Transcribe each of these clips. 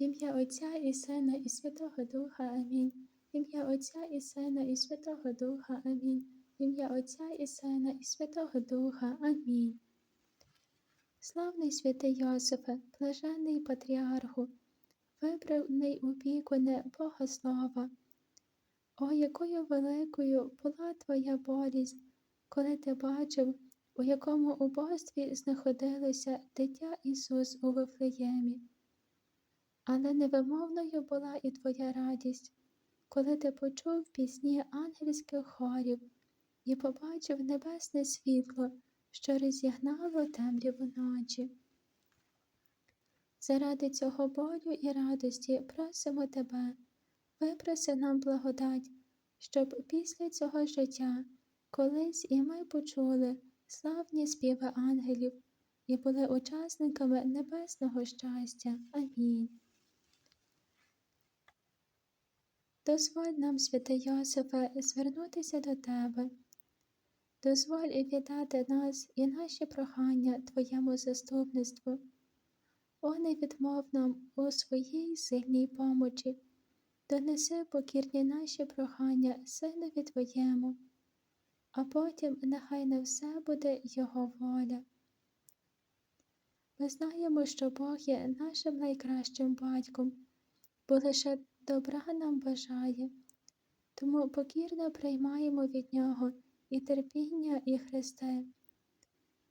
ім'я Отця і Сина, і Святого Духа. Амінь. ім'я Отця і Сина, і Святого Духа. Амінь. ім'я Отця і Сина, і Святого Духа. Амінь. Славний святий Йосифе, блажений патріарху, вибраний у віконе Бога Слова. О, якою великою була твоя болість, коли ти бачив, у якому убостві знаходилося дитя Ісус у Вифлеємі. Але невимовною була і твоя радість, коли ти почув пісні ангельських хорів і побачив небесне світло, що розігнало темряву ночі. Заради цього болю і радості просимо тебе, випроси нам благодать, щоб після цього життя колись і ми почули славні співи ангелів і були учасниками небесного щастя. Амінь. Дозволь нам, святий Йосифе, звернутися до Тебе. Дозволь віддати нас і наші прохання Твоєму заступництву. О, не відмов нам у своїй сильній помочі, донеси покірні наші прохання Синові Твоєму, а потім нехай на все буде Його воля. Ми знаємо, що Бог є нашим найкращим батьком, бо лише добра нам бажає, тому покірно приймаємо від Нього і терпіння, і Христе.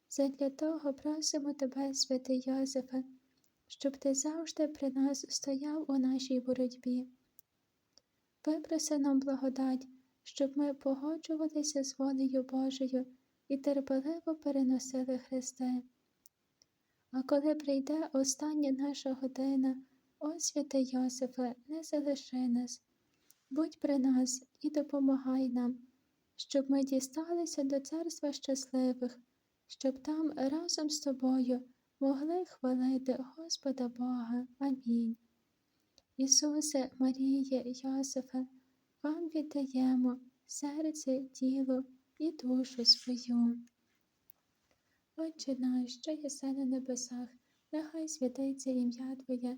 Задля того просимо Тебе, святий Йозефе, щоб Ти завжди при нас стояв у нашій боротьбі. Випроси нам благодать, щоб ми погоджувалися з волею Божою і терпеливо переносили Христе. А коли прийде остання наша година, о святий Йосифе, не залиши нас, будь при нас і допомагай нам, щоб ми дісталися до царства щасливих, щоб там разом з тобою могли хвалити Господа Бога. Амінь. Ісусе, Маріє, Йосифе, вам віддаємо серце, тіло і душу свою. Отче наш, що єси на небесах, нехай святиться ім'я Твоє,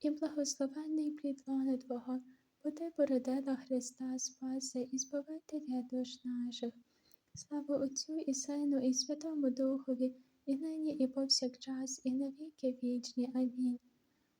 і благословенний плід лона Твого, бо ти породила Христа, Спаси і Збавителя душ наших. Слава Отцю і Сину, і Святому Духові, і нині, і повсякчас, і навіки вічні. Амінь.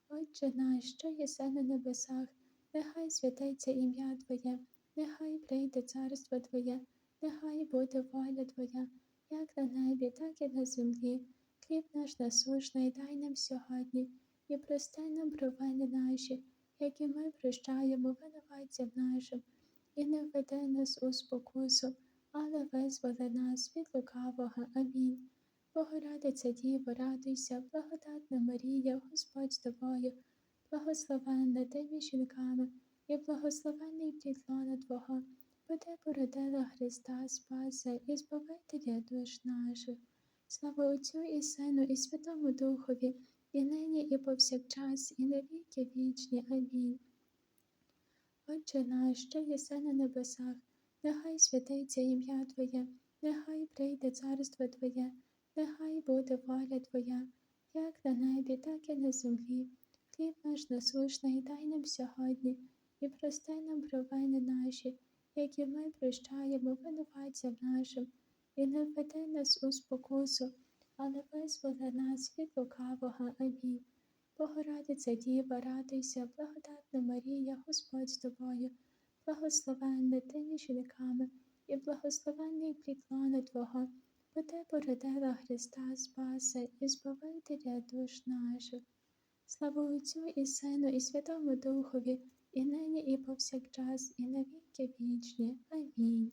Отче наш, що єси на небесах, нехай святиться ім'я Твоє, нехай прийде царство Твоє нехай буде воля Твоя, як на небі, так і на землі. Хліб наш насушний дай нам сьогодні, і прости нам провини наші, як і ми прощаємо винуватцям нашим, і не введи нас у спокусу, але визволи нас від лукавого. Амінь. Богородиця Діво, радуйся, благодатна Марія, Господь з тобою, благословенна ти між жінками, і благословенний плідлона Твого бо ти породила Христа Спаса і Збавителя душ наших. Слава Отцю і Сину, і Святому Духові, і нині, і повсякчас, і на віки вічні. Амінь. Отче наш, що єси на небесах, нехай святиться ім'я Твоє, нехай прийде царство Твоє, нехай буде воля Твоя, як на небі, так і на землі. Хліб наш насушний дай нам сьогодні, і прости нам провини наші як і ми прощаємо винуватцям нашим, і не введи нас у спокусу, але визволи нас від лукавого. Амінь. Богородиця Діва, радуйся, благодатна Марія, Господь з тобою, благословенна ти між жінками, і благословенний плід Твого, бо ти породила Христа Спаса і Збавителя душ наших. Слава Отцю і Сину, і Святому Духові, і нині, і повсякчас, і на віки вічні. Амінь.